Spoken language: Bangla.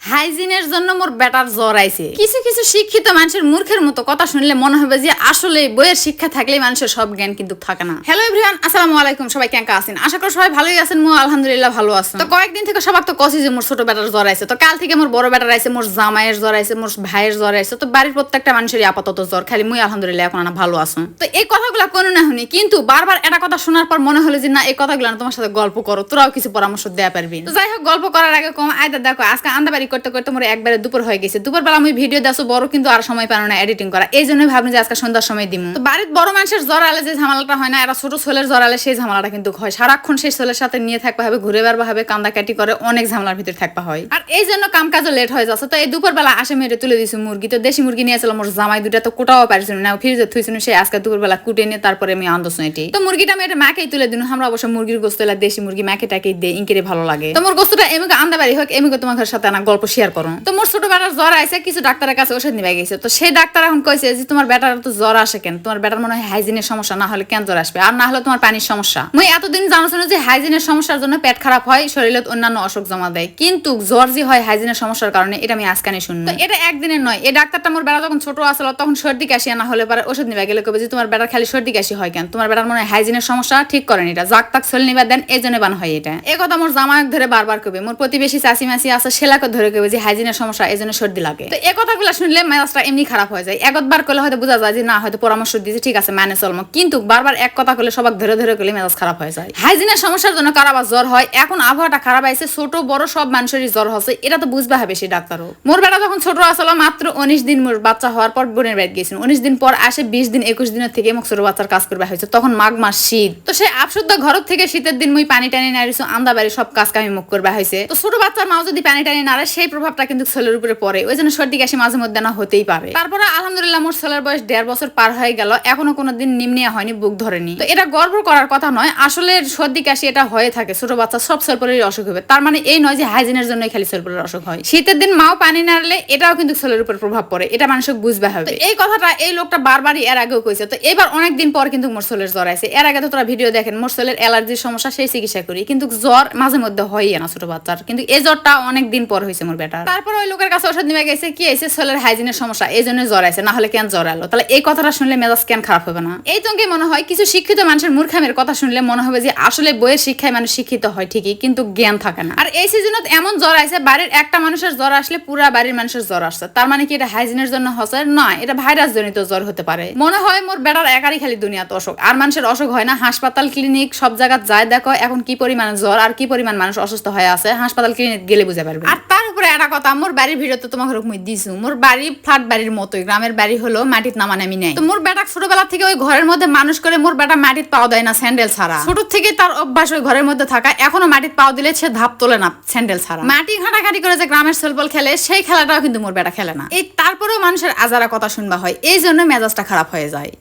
হাইজিনের জন্য মোর বেটার জ্বর আইছে। কিছু কিছু শিক্ষিত মানুষের মূর্খের মতো কথা শুনলে মনে হবে যে আসলে বইয়ের শিক্ষা থাকলে মানুষের সব জ্ঞান কিন্তু থাকে না। হ্যালো এভরিওয়ান আসসালামু আলাইকুম, সবাই কেঙ্কা আছেন? আশা করি সবাই ভালোই আছেন, মো আলহামদুলিল্লাহ ভালো আছেন তো কয়েকদিন থেকে সবাক তো কছি যে মোর ছোট বেটার জ্বর আইছে। তো কাল থেকে মোর বড় বেটার আইছে, মোর জামাইয়ের জ্বর আইছে, মোর ভাইয়ের জ্বর আইছে। তো বাড়ির প্রত্যেকটা মানুষেরই আপাতত জ্বর, খালি মুই আলহামদুলিল্লাহ এখন ভালো আছো। তো এই কথাগুলো কোনো না শুনি, কিন্তু বারবার এটা কথা শোনার পর মনে হলো যে না, এই কথাগুলো তোমার সাথে গল্প করো, তোরাও কিছু পরামর্শ দেয়া পারবি। তো যাই হোক, গল্প করার আগে কম আয়দা দেখো, আজকে আন্দাবাড়ি করতে করতে মোর একবারে দুপুর হয়ে গেছে। দুপুর বেলা আমি ভিডিও দেখো বড় কিন্তু আর সময় পানো না এডিটিং করা। এই জন্য ভাবনি যে আজকে সন্ধ্যার সময় দিমু। তো বাড়ির বড় মানুষের জ্বর যে ঝামেলাটা হয় না, এরা ছোট ছেলের জ্বর সেই ঝামেলাটা কিন্তু হয়। সারাক্ষণ সেই ছেলের সাথে নিয়ে থাকতে হবে, ঘুরে বেড়াবে হবে কান্দা কাটি করে, অনেক ঝামেলার ভিতরে থাকতে হয়। আর এই জন্য কাম কাজও লেট হয়ে যাচ্ছে। তো এই দুপুর বেলা আসে মেরে তুলে দিছি মুরগি। তো দেশি মুরগি নিয়েছিল মোর জামাই দুটা তো কোটাও পারছিল না। ফ্রিজে থুইছিল সেই আজকে দুপুর বেলা কুটে নিয়ে তারপরে আমি আনন্দ এটি তো মুরগিটা আমি এটা মাকেই তুলে দিন। আমরা অবশ্য মুরগির গোস্তলা দেশি মুরগি মাকে টাকে দিয়ে ইনকেরে ভালো লাগে। তো মোর গোস্তটা এমনি আন্দাবাড়ি হোক এমনি তোমার সাথে না গল্প শেয়ার করো। তো মোর ছোট বেটার জ্বর আছে কিছু ডাক্তারের কাছে ওষুধ নিবে গেছে। তো সেই ডাক্তার এখন কইছে যে তোমার বেটার তো জ্বর আসে কেন? তোমার বেটার মনে হয় হাইজিনের সমস্যা না হলে কেন জ্বর আসবে? আর না হলে তোমার পানির সমস্যা। মুই এতদিন জানো যে হাইজিনের সমস্যার জন্য পেট খারাপ হয় শরীরে অন্যান্য অসুখ জমা দেয়। কিন্তু জ্বর যে হয় হাইজিনের সমস্যার কারণে এটা আমি আজকানে শুনি। তো এটা একদিনের নয়, এই ডাক্তারটা মোর বেড়া যখন ছোট আসলো তখন সর্দি কাশি না হলে পারে ওষুধ নিবে গেলে কবে যে তোমার বেটার খালি সর্দি কাশি হয় কেন? তোমার বেটার মনে হয় হাইজিনের সমস্যা, ঠিক করেন এটা। জাক তাক চলে নিবা দেন এই জন্য বান হয় এটা। এ কথা মোর জামায়ক ধরে বারবার কবে মোর প্রতিবেশী চাষি মাসি আছে সেলাকে ধরে কবে যে হাইজিনের সমস্যা, এই জন্য সর্দি লাগে। তো এ কথাগুলো শুনলে মেজাজটা এমনি খারাপ হয়ে যায়। একবার করলে হয়তো বোঝা যায় যে, না, হয়তো পরামর্শ দিয়েছে, ঠিক আছে মানে চলমো। কিন্তু বারবার এক কথা করলে সবাক ধরে ধরে করলে মেজাজ খারাপ হয়ে যায়। হাইজিনের সমস্যার জন্য কার আবার জ্বর হয়? এখন আবহাওয়াটা খারাপ আছে ছোট, বড় সব মানুষেরই জ্বর হচ্ছে। এটা তো বুঝবে হবে সেই ডাক্তারও। মোর বেটা যখন ছোট আসলো মাত্র উনিশ দিন মোর বাচ্চা হওয়ার পর বোনের বাড়ি গেছিল উনিশ দিন পর আসে, বিশ দিন, একুশ দিনের থেকে মোক ছোট বাচ্চার কাজ করবে হয়েছে। তখন মাঘ মাস শীত। তো সেই আপশুদ্ধ ঘর থেকে শীতের দিন মুই পানি টানি নাড়িছো আন্দা বাড়ি সব কাজ কামি মুখ করবে হয়েছে তো ছোট বাচ্চার মাও যদি পানি টানি নাড়ে সেই প্রভাবটা কিন্তু ছেলের উপরে পড়ে। ওই জন্য সর্দি কাশি মাঝে মধ্যে না হতেই পারে। তারপরে আলহামদুলিল্লাহ মোর ছেলের বয়স দেড় বছর পার হয়ে গেল, এখনও কোনো দিন নিম্নে হয়নি, বুক ধরেনি। তো এটা গর্ব করার কথা নয়, আসলে সর্দি কাশি এটা হয়ে থাকে, ছোট বাচ্চা সব সেলপরের অসুখ হবে। তার মানে এই নয় যে হাইজিনের জন্য খালি সরপরের অসুখ হয়। শীতের দিন মাও পানি নাড়লে এটাও কিন্তু ছেলের উপর প্রভাব পড়ে, এটা মানুষকে বুঝবে হবে। এই কথাটা এই লোকটা বারবারই এর আগেও কইছে। তো এবার অনেক দিন পর কিন্তু মোর ছেলের জ্বর আছে এর আগে তো তোরা ভিডিও দেখেন, মোর ছেলের অ্যালার্জির সমস্যা, সেই চিকিৎসা করি। কিন্তু জ্বর মাঝে মধ্যে হয়ই না ছোট বাচ্চার। কিন্তু এই জ্বরটা অনেক দিন পর হয়েছে মোর বেটার। তারপর ওই লোকের কাছে ওষুধ নিয়ে গেছে, কি হয়েছে ছেলের হাইজিনের সমস্যা এই জন্য জ্বর আছে না হলে কেন জ্বর এলো তাহলে এই কথাটা শুনলে মেজাজ কেন খারাপ হবে না? এই তোকে মনে হয়, কিছু শিক্ষিত মানুষের মূর্খামের কথা শুনলে মনে হবে যে, আসলে বইয়ের শিক্ষায় মানুষ শিক্ষিত হয় ঠিকই, কিন্তু জ্ঞান থাকে না। আর এই সিজনত এমন জ্বর আছে বাড়ির একটা মানুষের জ্বর আসলে পুরা বাড়ির মানুষের জ্বর আসছে। তার মানে কি এটা হাইজিনের জন্য হচ্ছে? না, এটা ভাইরাস জনিত জ্বর হতে পারে। মনে হয় মোর বেটার একারই খালি দুনিয়াতে অসুখ। আর মানুষের অসুখ হয় না, হাসপাতাল ক্লিনিক সব জায়গা যায়, দেখো এখন কি পরিমাণ জ্বর আর কি পরিমাণ মানুষ অসুস্থ হয়ে আছে, হাসপাতাল ক্লিনিক গেলে বুঝে পারবে। আর তার উপরে একটা কথা, মোর বাড়ির ভিডিওতে তোমাকে মুই দিছু, মোর বাড়ি ফ্ল্যাট বাড়ির মতোই, গ্রামের বাড়ি হলো মাটিত নামানামি নেই। তো মোর বেটা ছোটবেলা থেকে ওই ঘরের মধ্যে মানুষ করে মোর বেটা মাটিত পাওয়া দেয় না স্যান্ডেল ছাড়া। ছোট থেকে তার অভ্যাস ওই ঘরের মধ্যে থাকা, এখনও মাটির পাও দিলে সে ধাপ তোলে না স্যান্ডেল ছাড়া। মাটি ঘাটাঘাটি করে যে গ্রামের সেলবল খেলে, সেই খেলাটাও কিন্তু মোর বেটা খেলে না। এই তারপরেও মানুষের আজারা কথা শুনবা হয়, এই জন্য মেজাজটা খারাপ হয়ে যায়।